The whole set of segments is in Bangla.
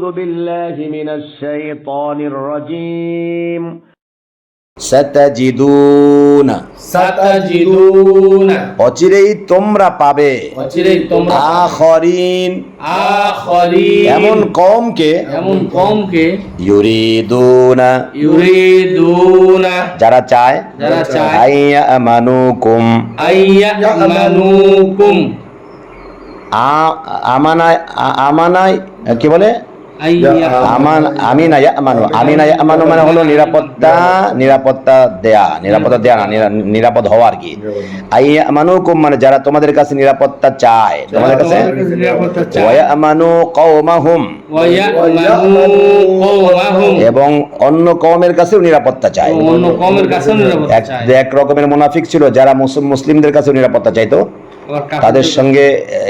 أعوذ بالله من الشيطان الرجيم ستجدون সাতাজিদুনা অচিরেই তোমরা পাবে অচিরেই তোমরা আখরিন আখরিন এমন কমকে এমন কমকে ইউরিদুনা ইউরিদুনা যারা চায় যারা চায় আইয়া আমানুকুম আইয়ামানুকুম আ- আমানায় আ- আমানায় কি বলে আইয়া আমান আমিনা ইয়ামানু আমিনা ইয়ামানু মানে হলো নিরাপত্তা নিরাপত্তা দেয়া নিরাপত্তা দেয়া না নিরাপদ হওয়া আর কি আইয়া আমানুকুম মানে যারা তোমাদের কাছে নিরাপত্তা চায় তোমাদের কাছে? ওয়া আমানু কওমাহুম। এবং অন্য কওমের কাছেও নিরাপত্তা চায়। অন্য কমের কাছেও নিরাপত্তা এক চায়। এক রকমের মুনাফিক ছিল যারা মুসলিমদের কাছেও নিরাপত্তা চাইতো। তাদের সঙ্গে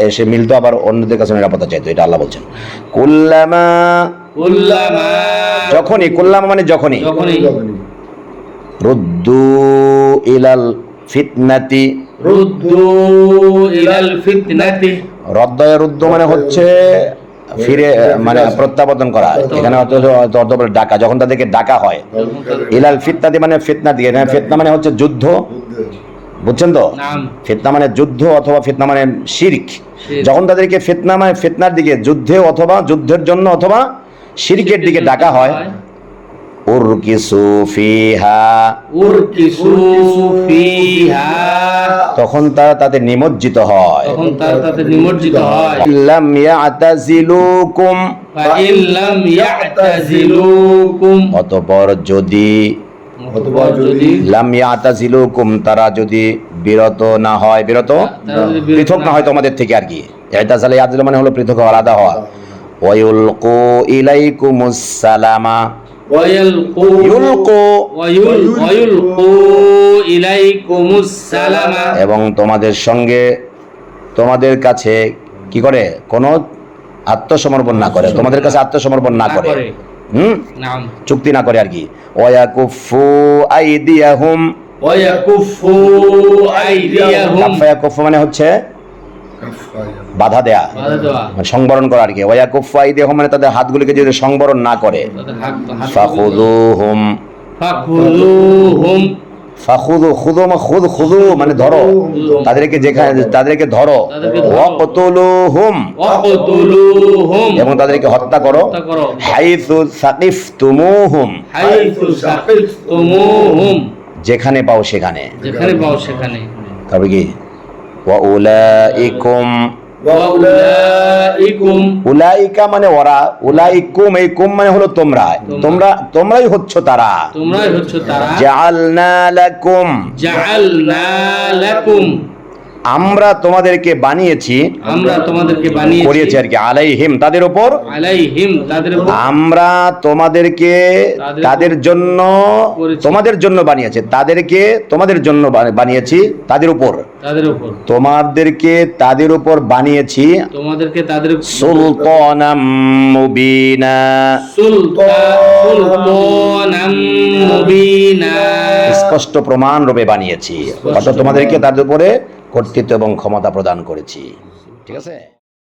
এসে মিলতো আবার অন্যদের কাছে নিরাপত্তা চাইতো এটা আল্লাহ বলছেন। কুল্লামা কুল্লামা যখনই কুল্লামা মানে যখনই। রুদ্দু ইলাল ফিতনাতি। রুদ্দু ইলাল ফিতনাতি। রদ্দয় রুদ্দ মানে হচ্ছে ফিরে মানে প্রত্যাবর্তন করা। এখানে ডাকা। যখন তাদেরকে ডাকা হয় ইলাল ফিতনাতি মানে ফিতনা দিয়ে এখানে ফিতনা মানে হচ্ছে যুদ্ধ। বুঝছেন তো? ফিতনা মানে যুদ্ধ অথবা ফিতনা মানে শিরক। যখন তাদেরকে ফিতনা মানে ফিতনার দিকে যুদ্ধে অথবা যুদ্ধের জন্য অথবা শিরকের দিকে ডাকা হয় উরকিসু ফিহা। উরকিসু ফিহা। তখন তারা তাতে নিমজ্জিত হয়। তখন তারা তাদের নিমজ্জিত হয়। লাম ইয়াতাজিলুকুম। ফাইন লাম ইয়াতাজিলুকুম। অতঃপর যদি অথবা যদি লাম ইয়াতাজিলুকুম তারা যদি বিরত না হয় বিরত? পৃথক না হয় তোমাদের থেকে আর কি। ইয়াতাজিলু মানে হলো পৃথক হওয়া, আলাদা হওয়া। ওয়ায়ুলকু ইলাইকুমুস সালামা ওয়ায়ালকু ওয়ায়ুলকু ইলাইকুমুস সালামা এবং তোমাদের সঙ্গে তোমাদের কাছে কি করে? কোনো আত্মসমর্পণ না করে। তোমাদের কাছে আত্মসমর্পণ না করে। হুম? চুক্তি না করে আর কি। ওয়াকুফু আইদিয়াহুম। ওয়াকুফু আইদিয়াহুম। কাফায়াকুফু মানে হচ্ছে বাধা দেয়া। মানে সংবরণ করা আর কি। ওয়াকুফু আইদিয়াহুম মানে তাদের হাতগুলিকে যদি সংবরণ না করে। ফাখুদু খুদু মা খুদ খুদু মানে ধরো। তাদেরকে যেখানে তাদেরকে ধরো। ওয়াকতুলুহুম। ওয়াকতুলুহুম। এবং তাদেরকে হত্যা করো। সাকিফতুমুহুম। সাকিফতুমুহুম। যেখানে পাও সেখানে। যেখানে পাও সেখানে। তবে কি? ওয়া উলাইকুম উলাইকা মানে ওরা উলাইকুম এই কুম মানে হলো তোমরা। তোমরা তোমরাই হচ্ছ তারা। তোমরাই হচ্ছ তারা। জাআলনা লাকুম। জাআলনা লাকুম। আমরা তোমাদেরকে বানিয়েছি আমরা তোমাদেরকে বানিয়েছি করিয়েছি আর কি আলাইহিম তাদের উপর? আলাইহিম তাদের উপর। আমরা তোমাদেরকে তাদের- তাদের জন্য তোমাদের জন্য বানিয়েছে তাদেরকে তোমাদের জন্য বানিয়েছি তাদের উপর। তাদের উপর। তোমাদেরকে তাদের উপর বানিয়েছি তোমাদেরকে তাদের সুলতানাম মুবিনা। সুলতানাম মুবিনা। স্পষ্ট প্রমাণ রূপে বানিয়েছি। অর্থাৎ তোমাদেরকে তাদের উপরে কর্তৃত্ব এবং ক্ষমতা প্রদান করেছি। ঠিক আছে?